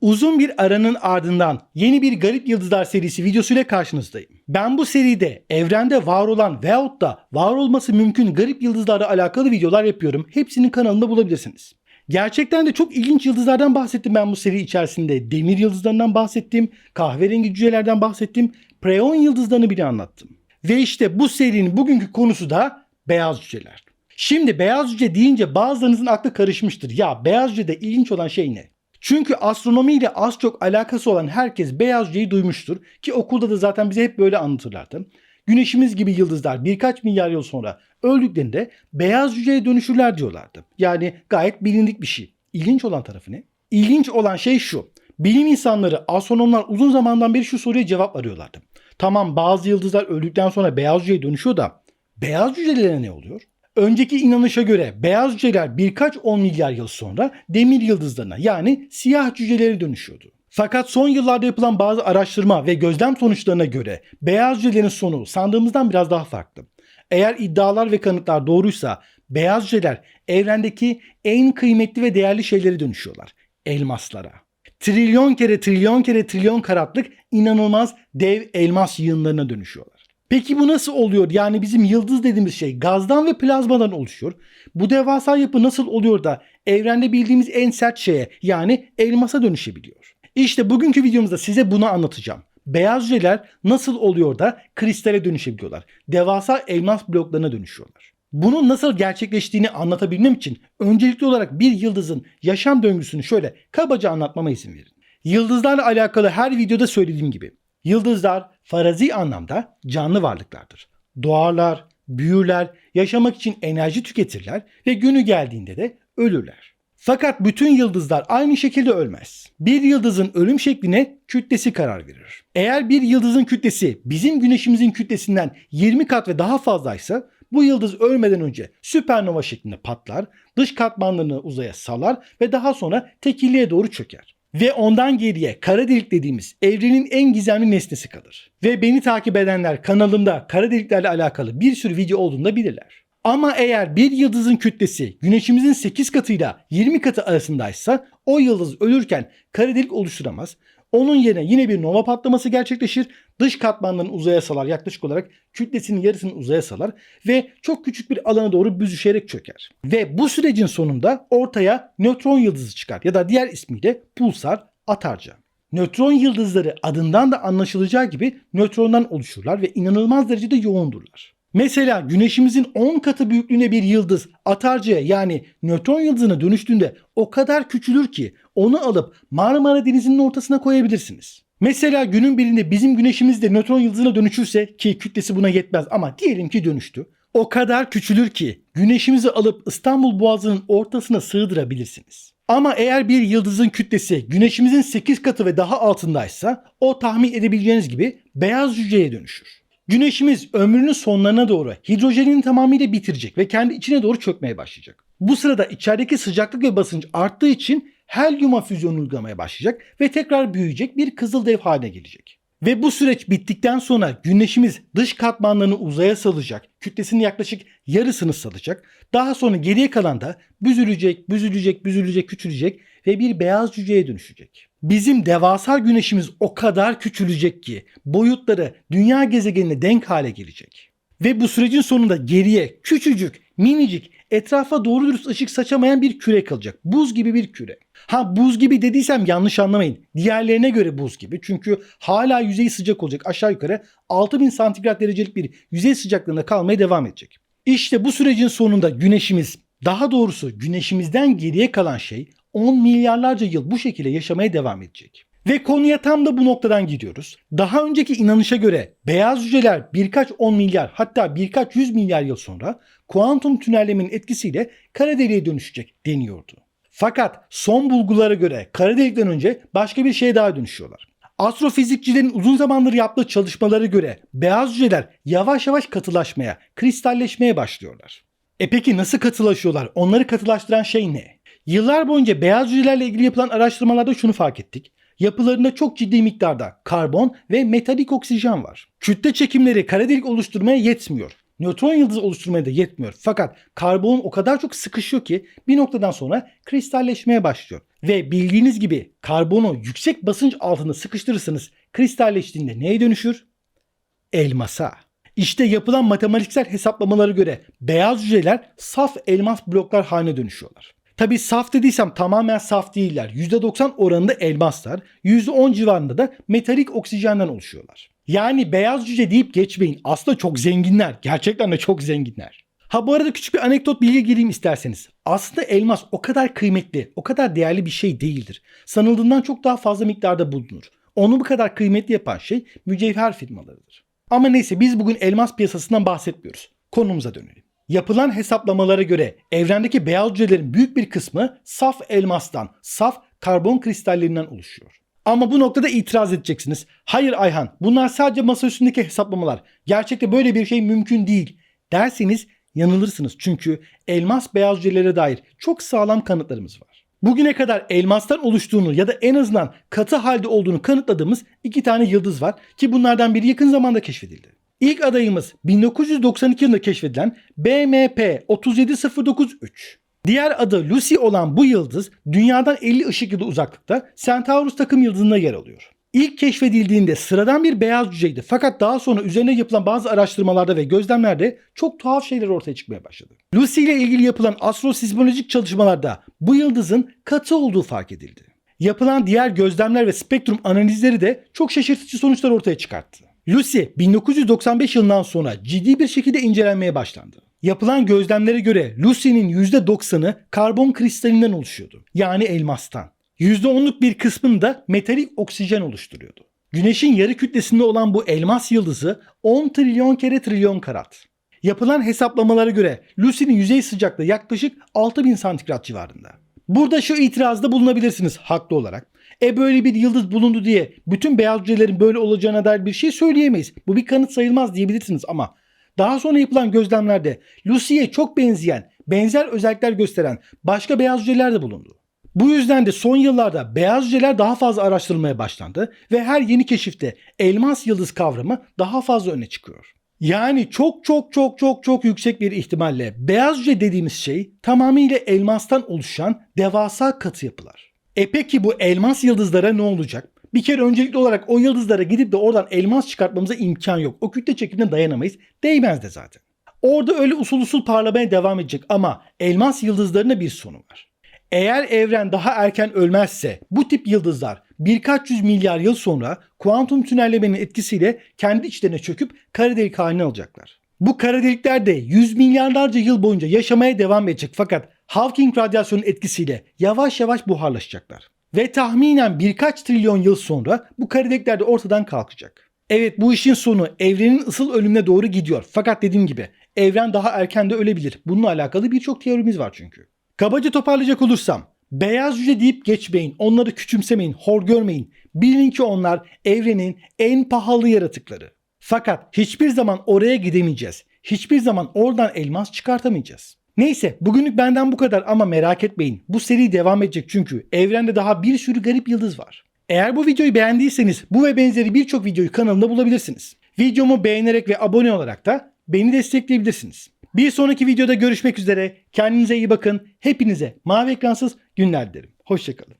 Uzun bir aranın ardından yeni bir Garip Yıldızlar serisi videosuyla karşınızdayım. Ben bu seride evrende var olan veyahut da var olması mümkün garip yıldızlarla alakalı videolar yapıyorum. Hepsinin kanalında bulabilirsiniz. Gerçekten de çok ilginç yıldızlardan bahsettim ben bu seri içerisinde. Demir yıldızlarından bahsettim, kahverengi cücelerden bahsettim, preon yıldızlarını bile anlattım. Ve işte bu serinin bugünkü konusu da beyaz cüceler. Şimdi beyaz cüce deyince bazılarınızın aklı karışmıştır. Ya beyaz cücede ilginç olan şey ne? Çünkü astronomiyle az çok alakası olan herkes beyaz cüceyi duymuştur ki okulda da zaten bize hep böyle anlatırlardı. Güneşimiz gibi yıldızlar birkaç milyar yıl sonra öldüklerinde beyaz cüceye dönüşürler diyorlardı. Yani gayet bilindik bir şey. İlginç olan tarafı ne? İlginç olan şey şu. Bilim insanları, astronomlar uzun zamandan beri şu soruya cevap arıyorlardı. Tamam bazı yıldızlar öldükten sonra beyaz cüceye dönüşüyor da beyaz cücelere ne oluyor? Önceki inanışa göre beyaz cüceler birkaç on milyar yıl sonra demir yıldızlarına yani siyah cücelere dönüşüyordu. Fakat son yıllarda yapılan bazı araştırma ve gözlem sonuçlarına göre beyaz cücelerin sonu sandığımızdan biraz daha farklı. Eğer iddialar ve kanıtlar doğruysa beyaz cüceler evrendeki en kıymetli ve değerli şeylere dönüşüyorlar. Elmaslara. Trilyon kere trilyon kere trilyon karatlık inanılmaz dev elmas yığınlarına dönüşüyorlar. Peki bu nasıl oluyor? Yani bizim yıldız dediğimiz şey gazdan ve plazmadan oluşuyor. Bu devasa yapı nasıl oluyor da evrende bildiğimiz en sert şeye yani elmasa dönüşebiliyor? İşte bugünkü videomuzda size bunu anlatacağım. Beyaz cüceler nasıl oluyor da kristale dönüşebiliyorlar? Devasa elmas bloklarına dönüşüyorlar. Bunun nasıl gerçekleştiğini anlatabilmem için öncelikli olarak bir yıldızın yaşam döngüsünü şöyle kabaca anlatmama izin verin. Yıldızlarla alakalı her videoda söylediğim gibi Yıldızlar farazi anlamda canlı varlıklardır. Doğarlar, büyürler, yaşamak için enerji tüketirler ve günü geldiğinde de ölürler. Fakat bütün yıldızlar aynı şekilde ölmez. Bir yıldızın ölüm şekline kütlesi karar verir. Eğer bir yıldızın kütlesi bizim güneşimizin kütlesinden 20 kat ve daha fazlaysa bu yıldız ölmeden önce süpernova şeklinde patlar, dış katmanlarını uzaya salar ve daha sonra tekilliğe doğru çöker. Ve ondan geriye kara delik dediğimiz evrenin en gizemli nesnesi kalır. Ve beni takip edenler kanalımda kara deliklerle alakalı bir sürü video olduğunu da bilirler. Ama eğer bir yıldızın kütlesi güneşimizin 8 katıyla 20 katı arasındaysa o yıldız ölürken kara delik oluşturamaz. Onun yerine yine bir nova patlaması gerçekleşir. Dış katmanlarını uzaya salar yaklaşık olarak kütlesinin yarısını uzaya salar ve çok küçük bir alana doğru büzüşerek çöker. Ve bu sürecin sonunda ortaya nötron yıldızı çıkar ya da diğer ismiyle pulsar atarca. Nötron yıldızları adından da anlaşılacağı gibi nötrondan oluşurlar ve inanılmaz derecede yoğundurlar. Mesela güneşimizin 10 katı büyüklüğüne bir yıldız atarcaya yani nötron yıldızına dönüştüğünde o kadar küçülür ki onu alıp Marmara Denizi'nin ortasına koyabilirsiniz. Mesela günün birinde bizim güneşimiz de nötron yıldızına dönüşürse ki kütlesi buna yetmez ama diyelim ki dönüştü. O kadar küçülür ki güneşimizi alıp İstanbul Boğazı'nın ortasına sığdırabilirsiniz. Ama eğer bir yıldızın kütlesi güneşimizin 8 katı ve daha altındaysa o tahmin edebileceğiniz gibi beyaz cüceye dönüşür. Güneşimiz ömrünün sonlarına doğru hidrojenini tamamıyla bitirecek ve kendi içine doğru çökmeye başlayacak. Bu sırada içerideki sıcaklık ve basınç arttığı için helyuma füzyon uygulamaya başlayacak ve tekrar büyüyecek bir kızıl dev haline gelecek. Ve bu süreç bittikten sonra güneşimiz dış katmanlarını uzaya salacak, kütlesinin yaklaşık yarısını salacak. Daha sonra geriye kalan da büzülecek, büzülecek, büzülecek, küçülecek ve bir beyaz cüceye dönüşecek. Bizim devasa güneşimiz o kadar küçülecek ki boyutları dünya gezegenine denk hale gelecek. Ve bu sürecin sonunda geriye küçücük, minicik, etrafa doğru dürüst ışık saçamayan bir küre kalacak. Buz gibi bir küre. Ha buz gibi dediysem yanlış anlamayın. Diğerlerine göre buz gibi. Çünkü hala yüzeyi sıcak olacak. Aşağı yukarı 6000 santigrat derecelik bir yüzey sıcaklığında kalmaya devam edecek. İşte bu sürecin sonunda güneşimiz, daha doğrusu güneşimizden geriye kalan şey 10 milyarlarca yıl bu şekilde yaşamaya devam edecek. Ve konuya tam da bu noktadan gidiyoruz. Daha önceki inanışa göre beyaz cüceler birkaç 10 milyar hatta birkaç 100 milyar yıl sonra kuantum tünellemenin etkisiyle kara deliğe dönüşecek deniyordu. Fakat son bulgulara göre kara delikten önce başka bir şeye daha dönüşüyorlar. Astrofizikçilerin uzun zamandır yaptığı çalışmalara göre beyaz cüceler yavaş yavaş katılaşmaya, kristalleşmeye başlıyorlar. E peki nasıl katılaşıyorlar? Onları katılaştıran şey ne? Yıllar boyunca beyaz cücelerle ilgili yapılan araştırmalarda şunu fark ettik. Yapılarında çok ciddi miktarda karbon ve metalik oksijen var. Kütle çekimleri kara delik oluşturmaya yetmiyor. Nötron yıldızı oluşturmaya da yetmiyor. Fakat karbon o kadar çok sıkışıyor ki bir noktadan sonra kristalleşmeye başlıyor. Ve bildiğiniz gibi karbonu yüksek basınç altında sıkıştırırsanız kristalleştiğinde neye dönüşür? Elmasa. İşte yapılan matematiksel hesaplamalara göre beyaz hücreler saf elmas bloklar haline dönüşüyorlar. Tabi saf dediysem tamamen saf değiller. %90 oranında elmaslar, %10 civarında da metalik oksijenden oluşuyorlar. Yani beyaz hücre deyip geçmeyin. Aslında çok zenginler. Gerçekten de çok zenginler. Ha bu arada küçük bir anekdot bilgi gireyim isterseniz. Aslında elmas o kadar kıymetli, o kadar değerli bir şey değildir. Sanıldığından çok daha fazla miktarda bulunur. Onu bu kadar kıymetli yapan şey mücevher firmalarıdır. Ama neyse biz bugün elmas piyasasından bahsetmiyoruz. Konumuza dönelim. Yapılan hesaplamalara göre evrendeki beyaz hücrelerin büyük bir kısmı saf elmastan, saf karbon kristallerinden oluşuyor. Ama bu noktada itiraz edeceksiniz. Hayır Ayhan bunlar sadece masa üstündeki hesaplamalar. Gerçekte böyle bir şey mümkün değil derseniz yanılırsınız. Çünkü elmas beyaz hücrelere dair çok sağlam kanıtlarımız var. Bugüne kadar elmastan oluştuğunu ya da en azından katı halde olduğunu kanıtladığımız iki tane yıldız var ki bunlardan biri yakın zamanda keşfedildi. İlk adayımız 1992 yılında keşfedilen BMP 37093. Diğer adı Lucy olan bu yıldız dünyadan 50 ışık yılı uzaklıkta Centaurus takım yıldızında yer alıyor. İlk keşfedildiğinde sıradan bir beyaz hücreydi fakat daha sonra üzerine yapılan bazı araştırmalarda ve gözlemlerde çok tuhaf şeyler ortaya çıkmaya başladı. Lucy ile ilgili yapılan astrosizmolojik çalışmalarda bu yıldızın katı olduğu fark edildi. Yapılan diğer gözlemler ve spektrum analizleri de çok şaşırtıcı sonuçlar ortaya çıkarttı. Lucy 1995 yılından sonra ciddi bir şekilde incelenmeye başlandı. Yapılan gözlemlere göre Lucy'nin %90'ı karbon kristalinden oluşuyordu. Yani elmastan. %10'luk bir kısmını da metalik oksijen oluşturuyordu. Güneşin yarı kütlesinde olan bu elmas yıldızı 10 trilyon kere trilyon karat. Yapılan hesaplamalara göre Lucy'nin yüzey sıcaklığı yaklaşık 6000 santigrat civarında. Burada şu itirazda bulunabilirsiniz haklı olarak. E böyle bir yıldız bulundu diye bütün beyaz hücrelerin böyle olacağına dair bir şey söyleyemeyiz. Bu bir kanıt sayılmaz diyebilirsiniz ama daha sonra yapılan gözlemlerde Lucy'ye çok benzeyen, benzer özellikler gösteren başka beyaz hücreler de bulundu. Bu yüzden de son yıllarda beyaz hücreler daha fazla araştırılmaya başlandı ve her yeni keşifte elmas yıldız kavramı daha fazla öne çıkıyor. Yani çok çok çok çok çok yüksek bir ihtimalle beyaz hücre dediğimiz şey tamamıyla elmastan oluşan devasa katı yapılar. E peki bu elmas yıldızlara ne olacak? Bir kere öncelikli olarak o yıldızlara gidip de oradan elmas çıkartmamıza imkan yok. O kütle çekimine dayanamayız. Değmez de zaten. Orada öyle usul usul parlamaya devam edecek ama elmas yıldızlarına bir sonu var. Eğer evren daha erken ölmezse bu tip yıldızlar birkaç yüz milyar yıl sonra kuantum tünellemenin etkisiyle kendi içlerine çöküp kara delik haline alacaklar. Bu kara delikler de yüz milyarlarca yıl boyunca yaşamaya devam edecek fakat Hawking radyasyonun etkisiyle yavaş yavaş buharlaşacaklar. Ve tahminen birkaç trilyon yıl sonra bu kara delikler de ortadan kalkacak. Evet bu işin sonu evrenin ısıl ölümüne doğru gidiyor. Fakat dediğim gibi evren daha erken de ölebilir. Bununla alakalı birçok teorimiz var çünkü. Kabaca toparlayacak olursam beyaz hücre deyip geçmeyin, onları küçümsemeyin, hor görmeyin. Bilin ki onlar evrenin en pahalı yaratıkları. Fakat hiçbir zaman oraya gidemeyeceğiz. Hiçbir zaman oradan elmas çıkartamayacağız. Neyse bugünlük benden bu kadar ama merak etmeyin. Bu seri devam edecek çünkü evrende daha bir sürü garip yıldız var. Eğer bu videoyu beğendiyseniz bu ve benzeri birçok videoyu kanalımda bulabilirsiniz. Videomu beğenerek ve abone olarak da beni destekleyebilirsiniz. Bir sonraki videoda görüşmek üzere. Kendinize iyi bakın. Hepinize mavi ekransız günler dilerim. Hoşçakalın.